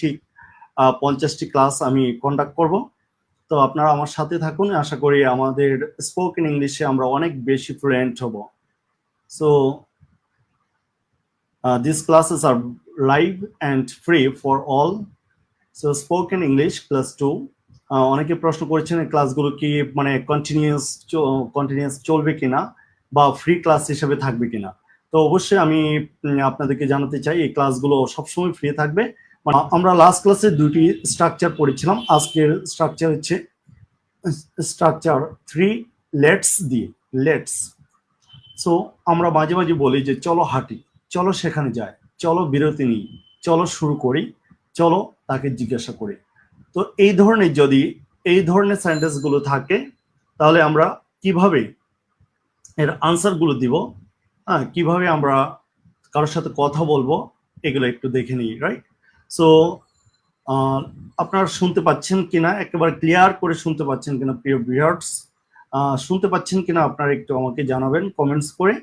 ঠিক পঞ্চাশটি ক্লাস আমি কন্ডাক্ট করব। তো আপনারা আমার সাথে থাকুন, আশা করি আমাদের স্পোকেন ইংলিশে আমরা অনেক বেশি ফ্লুয়েন্ট হব। So this classes are live and free for all so spoken English class to অনেকে প্রশ্ন করেছেন ক্লাসগুলো কি মানে কন্টিনিউয়াস কন্টিনিউয়াস চলবে কিনা বা ফ্রি ক্লাস হিসেবে থাকবে কিনা। তো অবশ্যই আমি আপনাদেরকে জানাতে চাই, এই ক্লাসগুলো সবসময় ফ্রি থাকবে। আমরা লাস্ট ক্লাসে দুটি স্ট্রাকচার পড়েছিলাম। আজকের স্ট্রাকচার হচ্ছে স্ট্রাকচার থ্রি লেটস দিয়ে লেটস সো আমরা মাঝে মাঝে বলি যে, চলো হাঁটি, চলো সেখানে যাই, চলো বিরতি নিই, চলো শুরু করি, চলো তাকে জিজ্ঞাসা করি। তো এই ধরনের যদি, এই ধরনের সেন্টেন্সগুলো থাকে, তাহলে আমরা কীভাবে এর আনসারগুলো দিব? হ্যাঁ কীভাবে আমরা কারোর সাথে কথা বলব, এগুলো একটু দেখে নিই রাইট সো আপনারা শুনতে পাচ্ছেন কিনা? একেবারে ক্লিয়ার করে শুনতে পাচ্ছেন কিনা, প্রিয় ভিউয়ার্স শুনতে পাচ্ছেন কিনা আপনারা একটু আমাকে জানাবেন কমেন্টস করে।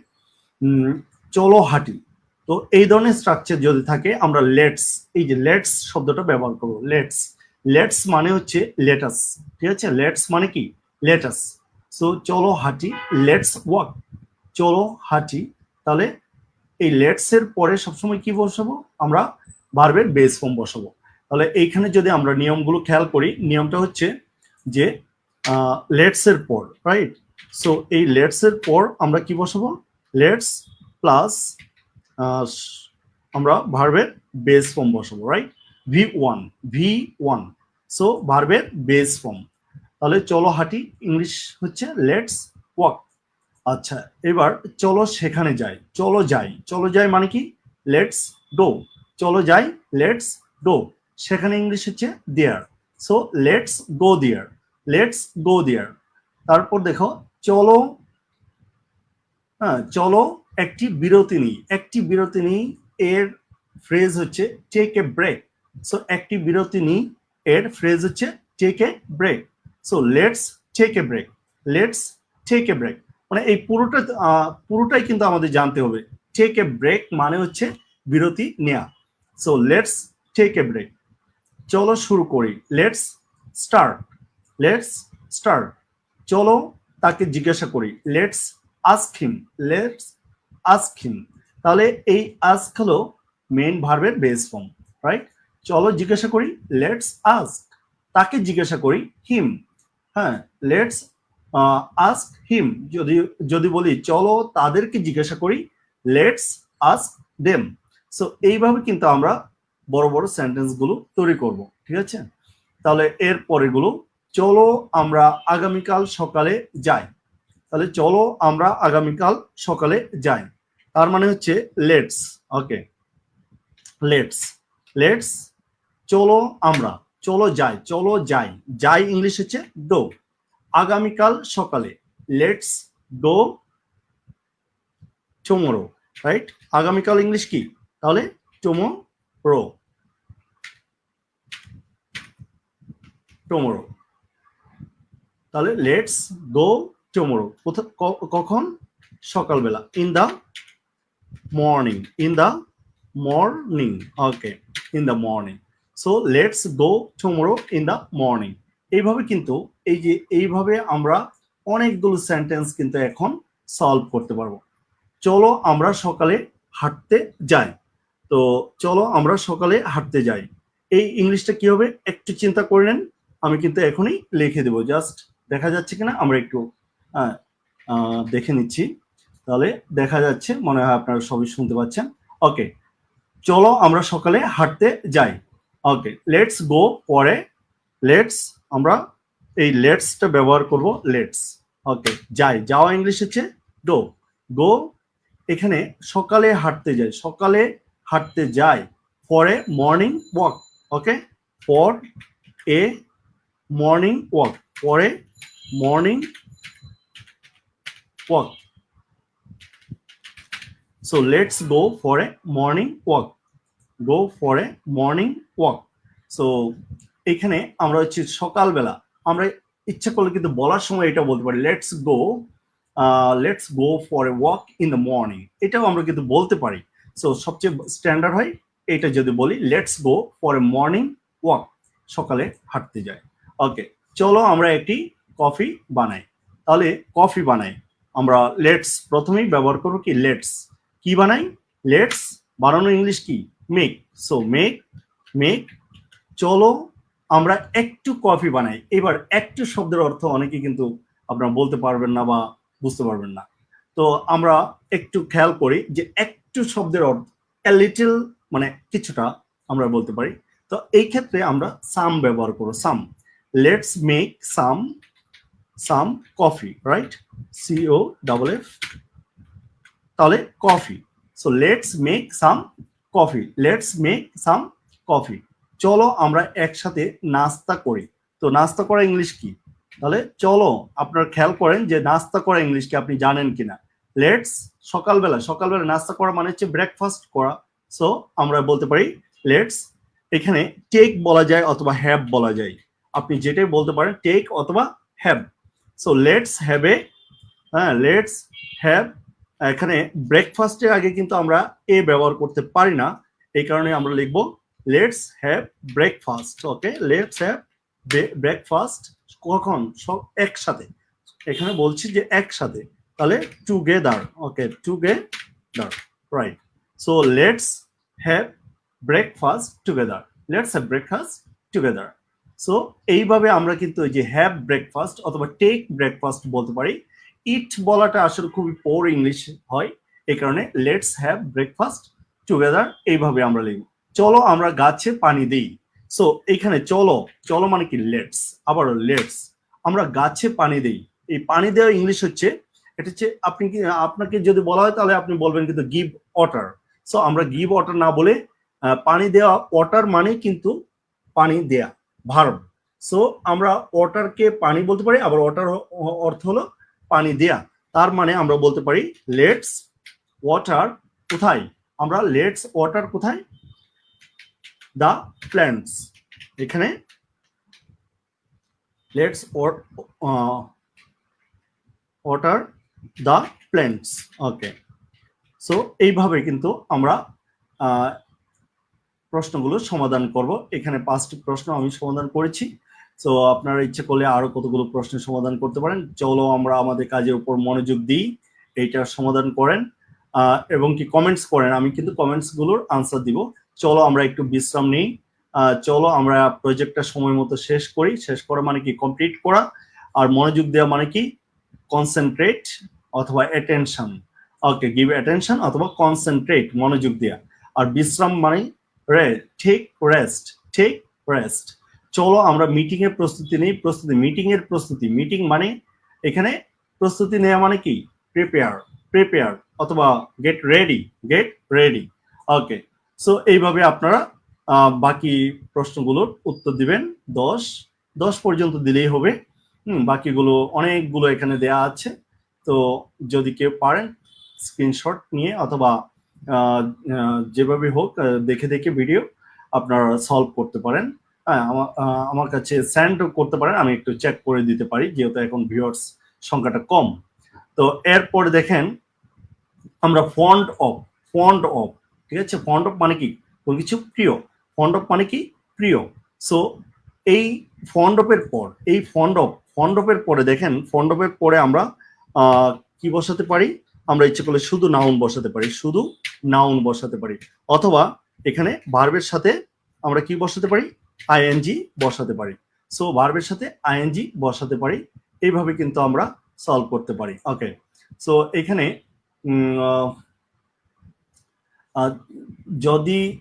চলো হাঁটি। তো এই ধরনের স্ট্রাকচার যদি থাকে, আমরা লেটস এই যে লেটস শব্দটা ব্যবহার করব। লেটস লেটস মানে হচ্ছে লেটাস ঠিক আছে? লেটস মানে কি? লেটাস সো চলো হাঁটি। লেটস ওয়াক চলো হাঁটি। তাহলে এই লেটস এর পরে সবসময় কি বসাবো? আমরা ভার্বের বেস ফর্ম বসাবো। তাহলে এইখানে যদি আমরা নিয়মগুলো খেয়াল করি, নিয়মটা হচ্ছে যে লেটস এর পর রাইট সো এই লেটস এর পর আমরা কি বসাবো? লেটস প্লাস আমরা ভার্বের বেস ফর্ম বসাবো right V one V one so ভার্বের বেস ফর্ম তাহলে চলো হাঁটি, ইংলিশ হচ্ছে লেটস ওয়াক আচ্ছা এবার চলো সেখানে যাই, চলো যাই চলো যাই মানে কি? লেটস গো চলো যাই লেটস গো সেখানে ইংলিশ হচ্ছে there so let's go there let's go there তারপর দেখো, চলো হ্যাঁ চলো একটি বিরতি নিই। একটি বিরতি নিই, এর ফ্রেজ হচ্ছে টেক এ ব্রেক সো একটি বিরতি নিই, এর ফ্রেজ হচ্ছে take a break so let's take a break let's take a break মানে এই পুরোটা পুরোটাই কিন্তু আমাদের জানতে হবে। টেক এ ব্রেক মানে হচ্ছে বিরতি নেয়া। So let's take a break চলো শুরু করি। লেটস স্টার্ট লেটস স্টার্ট চলো তাকে জিজ্ঞাসা করি। Let's ask him let's ask him তাহলে এই আস্ক হলো মেইন ভার্বের বেস ফর্ম রাইট চলো জিজ্ঞাসা করি। লেটস আস্ক তাকে জিজ্ঞাসা করি হিম হ্যাঁ লেটস আস্ক হিম যদি যদি বলি, চলো তাদেরকে জিজ্ঞাসা করি। লেটস আস্ক দেম সো এইভাবে কিন্তু আমরা বড় বড় সেন্টেন্সগুলো তৈরি করব, ঠিক আছে? তাহলে এর পরেগুলো চলো আমরা আগামীকাল সকালে যাই। তাহলে চলো আমরা আগামীকাল সকালে যাই। তার মানে হচ্ছে লেটস ওকে লেটস লেটস চলো আমরা, চলো যাই চলো যাই। যাই ইংলিশ হচ্ছে গো আগামীকাল সকালে লেটস গো টুমোরো রাইট আগামীকাল ইংলিশ কি? তাহলে টুমোরো টুমোরো তাহলে লেটস গো টুমোরো কখন? সকালবেলা। In the morning. In the morning. Okay. In the morning. So let's go tomorrow in the morning. এইভাবে কিন্তু এই যে এইভাবে আমরা অনেকগুলো সেন্টেন্স কিন্তু এখন সলভ করতে পারব। চলো আমরা সকালে হাঁটতে যাই। তো চলো আমরা সকালে হাঁটতে যাই। এই ইংলিশটা কি হবে? একটু চিন্তা করে নেন, আমি কিন্তু এখনই লিখে দেবো। জাস্ট দেখা যাচ্ছে কিনা, আমরা একটু দেখে নিচ্ছি। তাহলে দেখা যাচ্ছে, মনে হয় আপনারা সবই শুনতে পাচ্ছেন। ওকে, চলো আমরা সকালে হাঁটতে যাই। ওকে লেটস গো পরে লেটস আমরা এই লেটসটা ব্যবহার করব লেটস ওকে, যাই, যাওয়া ইংলিশ হচ্ছে ডো গো এখানে সকালে হাঁটতে যাই, সকালে হাঁটতে যাই পরে morning walk okay for a morning walk পরে morning walk so let's go for a morning walk go for a morning walk so এখানে আমরা হচ্ছে সকালবেলা, আমরা ইচ্ছা করলে কিন্তু বলার সময় এটা বলতে পারি। Let's go let's go for a walk in the morning এটাও আমরা কিন্তু বলতে পারি। সো সবচেয়ে স্ট্যান্ডার্ড হয় এটা যদি বলি let's go for a morning walk সকালে হাঁটতে যায় ওকে চলো আমরা একটি কফি বানাই। তাহলে কফি বানাই। আমরা লেটস প্রথমেই ব্যবহার করব কি? লেটস কি বানাই? লেটস বানানো ইংলিশ কি? মেক সো মেক মেক চলো আমরা একটু কফি বানাই। এবার একটু শব্দের অর্থ অনেকে কিন্তু আপনারা বলতে পারবেন না বা বুঝতে পারবেন না। তো আমরা একটু খেয়াল করি যে একটু শব্দের অর্থ লিটল মানে কিছুটা আমরা বলতে পারি। তো এই ক্ষেত্রে আমরা সাম ব্যবহার করব some let's make some some coffee right C O double F তাহলে coffee so let's make some coffee let's make some coffee চলো আমরা একসাথে নাস্তা করি। তো নাস্তা করা ইংলিশ কি? তাহলে চলো আপনার খেয়াল করেন যে নাস্তা করা ইংলিশ কি আপনি জানেন কিনা। লেটস সকালবেলা সকালবেলা নাস্তা করা মানে হচ্ছে ব্রেকফাস্ট করা। সো আমরা বলতে পারি লেটস এখানে টেক বলা যায় অথবা হ্যাভ বলা যায়। আপনি যেটাই বলতে পারেন টেক অথবা have so let's have a হ্যাঁ লেটস হ্যাভ এখানে ব্রেকফাস্টের আগে কিন্তু আমরা এ ব্যবহার করতে পারি না। এই কারণে আমরা লিখব let's have breakfast okay let's have breakfast কখন? সব একসাথে। এখানে বলছি যে একসাথে। তাহলে together okay together right so let's have breakfast together let's have breakfast together so এইভাবে আমরা কিন্তু ওই যে হ্যাভ ব্রেকফাস্ট অথবা টেক ব্রেকফাস্ট বলতে পারি। ইট বলাটা আসলে খুবই পোর ইংলিশ হয়, এই কারণে লেটস হ্যাভ ব্রেকফাস্ট টুগেদার এইভাবে আমরা লিখব। চলো আমরা গাছে পানি দিই। সো এখানে চলো চলো মানে কি লেটস আবার লেটস আমরা গাছে পানি দিই। এই পানি দেওয়া ইংলিশ হচ্ছে এটা হচ্ছে আপনি কি, আপনাকে যদি বলা হয় তাহলে আপনি বলবেন কিন্তু গিভ ওয়াটার সো আমরা গিভ ওয়াটার না বলে পানি দেওয়া ওয়াটার মানে কিন্তু পানি দেয়া ভার্ব সো আমরা ওয়াটারকে পানি বলতে পারি, আবার ওয়াটার অর্থ হলো পানি দেয়া। তার মানে আমরা বলতে পারি লেটস ওয়াটার কোথায়? আমরা লেটস ওয়াটার কোথায়? দা প্ল্যান্টস এখানে let's water the plants okay so এইভাবে কিন্তু আমরা প্রশ্নগুলো সমাধান করব। এখানে পাঁচটি প্রশ্ন আমি সমাধান করেছি। সো আপনারা ইচ্ছে করলে আরও কতগুলো প্রশ্নের সমাধান করতে পারেন। চলো আমরা আমাদের কাজের উপর মনোযোগ দিই, এইটার সমাধান করেন। এবং কি কমেন্টস করেন, আমি কিন্তু কমেন্টসগুলোর আনসার দিব। চলো আমরা একটু বিশ্রাম নিই। চলো আমরা প্রজেক্টটা সময় মতো শেষ করি। শেষ করা মানে কি কমপ্লিট করা। আর মনোযোগ দেওয়া মানে কি কনসেন্ট্রেট অথবা অ্যাটেনশন ওকে গিভ অ্যাটেনশন অথবা কনসেন্ট্রেট মনোযোগ দেওয়া আর বিশ্রাম মানে রে ঠিক রেস্ট ঠিক রেস্ট চলো আমরা মিটিং এর প্রস্তুতি নেই, প্রস্তুতি মিটিং এর প্রস্তুতি। মিটিং মানে এখানে প্রস্তুতি নেওয়া মানে কি? প্রিপেয়ার প্রিপেয়ার অথবা get ready get ready okay so এইভাবে আপনারা বাকি প্রশ্নগুলোর উত্তর দিবেন। দশ দশ পর্যন্ত দিলেই হবে। হুম, বাকিগুলো অনেকগুলো এখানে দেয়া আছে। তো যদি কেউ পারেন স্ক্রিনশট নিয়ে অথবা যেভাবে হোক দেখে দেখে ভিডিও আপনারা সলভ করতে পারেন। হ্যাঁ আমার কাছে স্যান্ড করতে পারেন, আমি একটু চেক করে দিতে পারি, যেহেতু এখন ভিউয়ার্স সংখ্যাটা কম। তো এরপরে দেখেন, আমরা ফন্ড অফ ফন্ড অফ ঠিক আছে? ফন্ড অফ মানে কি? কোনো কিছু প্রিয়। ফন্ড অফ মানে কি? প্রিয়। সো এই ফন্ড অফের পর, এই ফন্ড অফ ফন্ড অফের পরে দেখেন ফন্ড অফের পরে আমরা কি বসাতে পারি? আমরা ইচ্ছে করলে শুধু নাউন বসাতে পারি, শুধু নাউন বসাতে পারি। অথবা এখানে ভার্বের সাথে আমরা কি বসাতে পারি? আইএনজি বসাতে পারি। সো ভার্বের সাথে আইএনজি বসাতে পারি। এইভাবে কিন্তু আমরা সলভ করতে পারি। ওকে সো এখানে যদি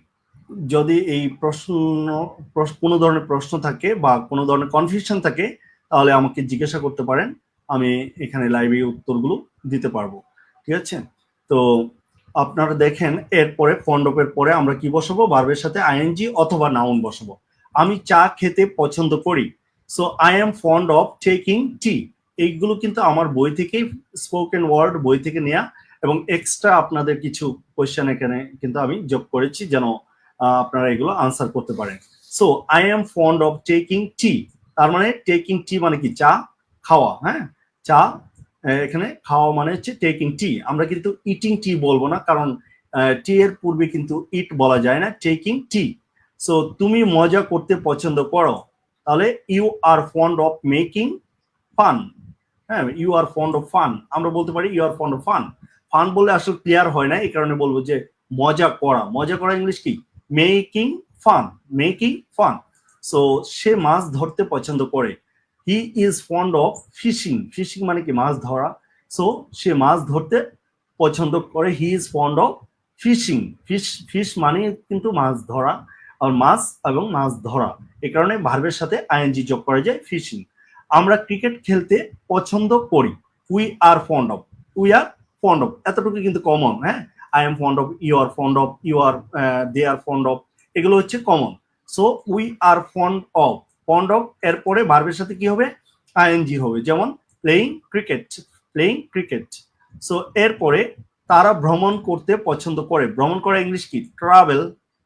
যদি এই প্রশ্ন- কোনো ধরনের প্রশ্ন থাকে বা কোনো ধরনের কনফিউশন থাকে, তাহলে আমাকে জিজ্ঞাসা করতে পারেন। আমি এখানে লাইভে উত্তরগুলো দিতে পারব, ঠিক আছে? তো আপনারা দেখেন, এরপরে ফন্ডপের পরে আমরা কি বসাবো? ভার্বের সাথে আইএনজি অথবা নাউন বসাবো। আমি চা খেতে পছন্দ করি so I am fond of taking tea এইগুলো কিন্তু আমার বই থেকেই স্পোকেন ওয়ার্ড বই থেকে নেওয়া এবং এক্সট্রা আপনাদের কিছু কোয়েশ্চেন এখানে কিন্তু আমি যোগ করেছি যেন আপনারা এগুলো আনসার করতে পারেন। So I am fond of taking tea তার মানে টেকিং টি মানে কি? চা খাওয়া হ্যাঁ? চা এখানে খাওয়া মানে হচ্ছে টেকিং টি আমরা কিন্তু ইটিং টি বলব না, কারণ টি এর পূর্বে কিন্তু ইট বলা যায় না টেকিং টি সো তুমি মজা করতে পছন্দ করো, তাহলে you are fond of making fun হ্যাঁ you are fond of fun আমরা বলতে পারি you are fond of fun fun বললে আসলে ক্লিয়ার হয় না, এই কারণে বলব যে মজা করা। মজা করা ইংলিশ কি? Making fun making fun so সে মাছ ধরতে পছন্দ করে। He is fond of fishing fishing মানে কি? মাছ ধরা। সো সে মাছ ধরতে পছন্দ করে। He is fond of fishing fish fish মানে কিন্তু মাছ ধরা আর মাছ এবং মাছ ধরা। এই কারণে ভার্বের সাথে আইএনজি যোগ করা যায় ফিশিং আমরা ক্রিকেট খেলতে পছন্দ করি। We are fond of we are fond of এতটুকু কিন্তু কমন হ্যাঁ? I am fond of you are fond of you are they are fond of এগুলো হচ্ছে common so we are fond of of এরপরে ভার্বের সাথে কি হবে? আইএনজি হবে। যেমন playing cricket playing cricket so এরপরে তারা ভ্রমণ করতে পছন্দ করে। ভ্রমণ করা ইংলিশ কি? ট্রাভেল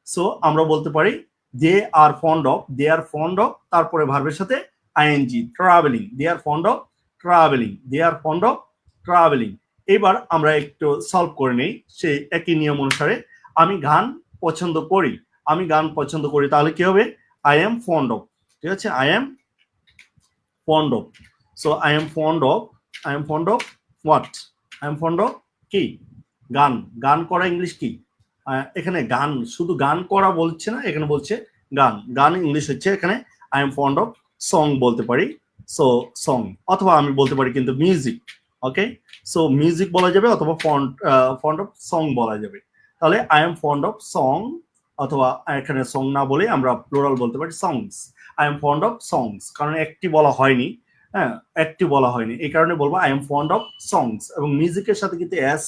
সো আমরা বলতে পারি they are fond of they are fond of তারপরে ভার্বের সাথে ING travelling they are fond of travelling they are fond of travelling এবার আমরা একটু সলভ করে নেই। সেই একই নিয়ম অনুসারে আমি গান পছন্দ করি। আমি গান পছন্দ করি, তাহলে কি হবে? আই এম ফন্ড অফ ঠিক আছে? I am fond of so I am fond of I am fond of what I am fond of কি? গান। গান করা ইংলিশ কি? এখানে গান, শুধু গান করা বলছে না, এখানে বলছে গান। গান ইংলিশ হচ্ছে, এখানে I am fond of song বলতে পারি। সো সং অথবা আমি বলতে পারি কিন্তু মিউজিক ওকে সো মিউজিক বলা যাবে অথবা ফন্ড ফন্ড অফ সং বলা যাবে। তাহলে I am fond of song অথবা এখানে সং না বলে আমরা প্লোরাল বলতে পারি songs I am fond of songs কারণ একটি বলা হয়নি হ্যাঁ একটি বলা হয়নি। এই কারণে বলব I am fond of songs এবং মিউজিকের সাথে কিন্তু এস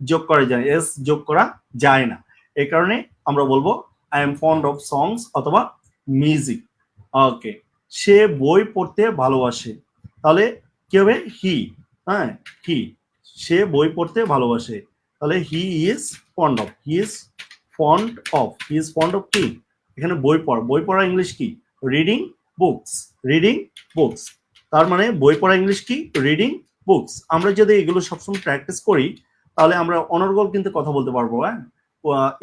যোগ করা যায় এস যোগ করা যায় না। এই কারণে আমরা বলব I am fond of songs অথবা মিউজিক ওকে সে বই পড়তে ভালোবাসে। তাহলে কি হবে? হি হ্যাঁ হি সে বই পড়তে ভালোবাসে। তাহলে he is fond of he is fond of he is fond of কি? এখানে বই পড়া বই পড়া ইংলিশ কি? রিডিং বুকস রিডিং বুকস তার মানে বই পড়া ইংলিশ কি? রিডিং বুকস আমরা যদি এগুলো সবসময় প্র্যাকটিস করি, তাহলে আমরা অনর্গল কিন্তু কথা বলতে পারব হ্যাঁ?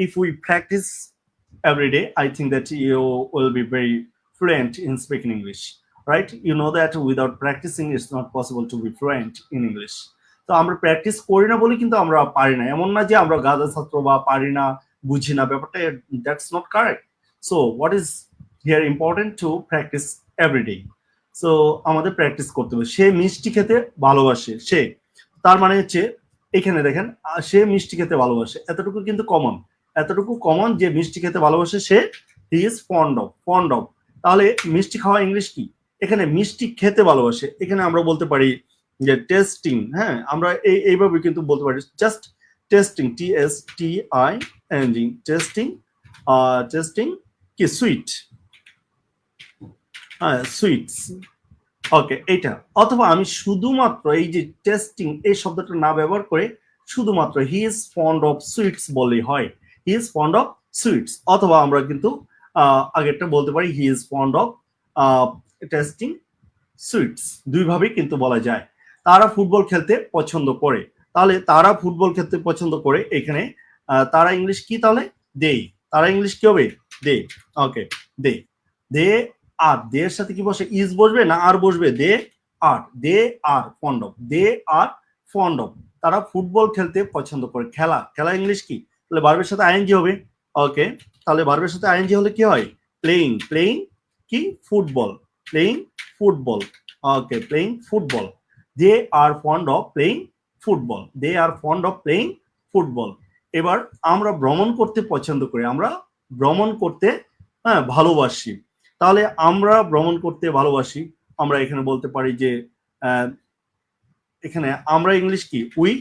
If we practise day, i think that you will be very fluent in speaking english. Right? You know that without practicing, it's not possible to be fluent in english. তো আমরা প্র্যাকটিস করি না বলে কিন্তু আমরা পারি না। এমন না যে আমরা গাধা ছাত্র বা পারি না, বুঝি না। ব্যাপারটা that's not correct so what is here important to practice everyday so আমাদের প্র্যাকটিস করতে হবে। সে মিষ্টি খেতে ভালোবাসে, সে। তার মানে হচ্ছে, এখানে দেখেন সে মিষ্টি খেতে ভালোবাসে। এতটুকু কিন্তু কমন এতটুকু কমন যে মিষ্টি খেতে ভালোবাসে সে he is fond of fond of তাহলে মিষ্টি খাওয়া ইংলিশ কি? এখানে মিষ্টি খেতে ভালোবাসে। এখানে আমরা বলতে পারি যে টেস্টিং হ্যাঁ? আমরা এই, এইভাবে কিন্তু বলতে পারি। Just tasting T S T I N G tasting tasting কি? সুইট সুইটস ওকে এইটা। অথবা আমি শুধুমাত্র এই যে টেস্টিং এই শব্দটা না ব্যবহার করে শুধুমাত্র he is fond of sweets বললেই হয়। He is fond of sweets অথবা আমরা কিন্তু আগেরটা বলতে পারি he is fond of tasting sweets দুইভাবেই কিন্তু বলা যায়। তারা ফুটবল খেলতে পছন্দ করে। তাহলে তারা ফুটবল খেলতে পছন্দ করে এখানে তারা ইংলিশ কি তাহলে? দে তারা ইংলিশ কি হবে? দে ওকে দে দে আর দে এর সাথে কি বসে? ইজ বসবে না আর বসবে? They are they are fond of they are fond of তারা ফুটবল খেলতে পছন্দ করে। খেলা খেলা ইংলিশ কি? তাহলে বার্বের সাথে আইএনজি হবে। ওকে তাহলে বার্বের সাথে আইএনজি হলে কি হয়? প্লেইং প্লেইং কি? Football playing football okay playing football they are fond of playing football they are fond of playing football এবার আমরা ভ্রমণ করতে পছন্দ করি। আমরা ভ্রমণ করতে হ্যাঁ ভালোবাসি। তাহলে আমরা ভ্রমণ করতে ভালোবাসি। আমরা এখানে বলতে পারি যে এখানে আমরা ইংলিশ কি? উই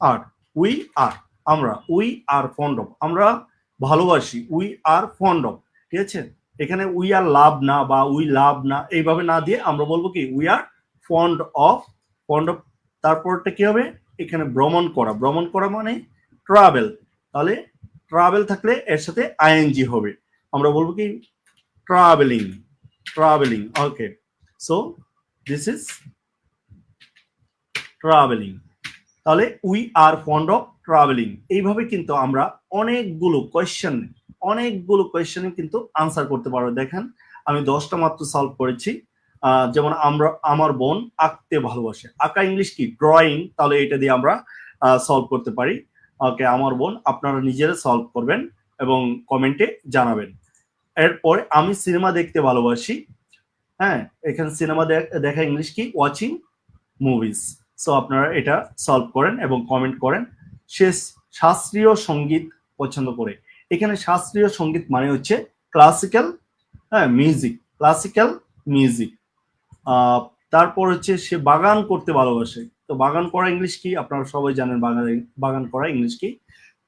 আর উই আর, আমরা, উই আর ফন্ড অফ, আমরা ভালোবাসি, উই আর ফন্ড অফ, ঠিক আছে? এখানে উই আর লাভ না বা উই লাভ না, এইভাবে না দিয়ে আমরা বলব কি? We are fond of fond of, তারপরটা কি হবে? এখানে ভ্রমণ করা ভ্রমণ করা মানে ট্রাভেল। তাহলে ট্রাভেল থাকলে এর সাথে আইএনজি হবে। আমরা বলব কি? Travelling travelling okay so this is travelling তাহলে we are fond of travelling এইভাবে কিন্তু আমরা অনেকগুলো কোয়েশ্চেন অনেকগুলো কোয়েশ্চেনে কিন্তু আনসার করতে পারব। দেখেন, আমি দশটা মাত্র সলভ করেছি। যেমন আমরা, আমার বোন আঁকতে ভালোবাসে। আঁকা ইংলিশ কি? ড্রয়িং তাহলে এটা দিয়ে আমরা সলভ করতে পারি। ওকে আমার বোন, আপনারা নিজেরা সলভ করবেন এবং কমেন্টে জানাবেন। এরপরে আমি সিনেমা দেখতে ভালোবাসি। হ্যাঁ এখানে সিনেমা দেখা ইংলিশ কি? ওয়াচিং মুভিজ সো আপনারা এটা সলভ করেন এবং কমেন্ট করেন। সে শাস্ত্রীয় সংগীত পছন্দ করে। এখানে শাস্ত্রীয় সংগীত মানে হচ্ছে ক্লাসিক্যাল হ্যাঁ মিউজিক ক্লাসিক্যাল মিউজিক তারপর হচ্ছে সে বাগান করতে ভালোবাসে। তো বাগান করা ইংলিশ কি? আপনারা সবাই জানেন বাগান বাগান করা ইংলিশ কি?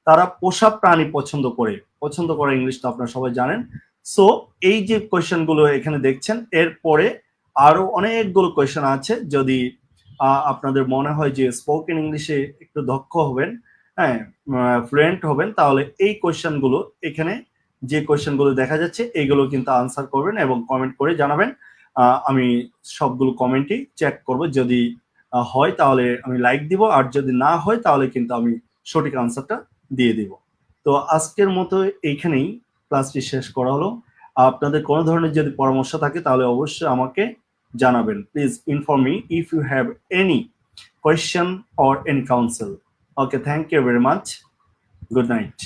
তারা পোষা প্রাণী পছন্দ করে। পছন্দ করা ইংলিশ তো আপনারা সবাই জানেন। সো এই যে কোয়েশ্চেনগুলো এখানে দেখছেন, এরপরে আরও অনেকগুলো কোয়েশ্চেন আছে। যদি আপনাদের মনে হয় যে স্পোকেন ইংলিশে একটু দক্ষ হবেন হ্যাঁ ফ্লুয়েন্ট হবেন, তাহলে এই কোয়েশ্চেনগুলো, এখানে যে কোয়েশ্চেনগুলো দেখা যাচ্ছে এইগুলো কিন্তু আনসার করবেন এবং কমেন্ট করে জানাবেন। আমি সবগুলো কমেন্টই চেক করব। যদি হয় তাহলে আমি লাইক দিব, আর যদি না হয় তাহলে কিন্তু আমি সঠিক আনসারটা দিয়ে দিব। তো আজকের মতো এইখানেই ক্লাসটি শেষ করা হলো। আপনাদের কোনো ধরনের যদি পরামর্শ থাকে, তাহলে অবশ্যই আমাকে জানাবেন। Please inform me if you have any question or any council okay thank you very much good night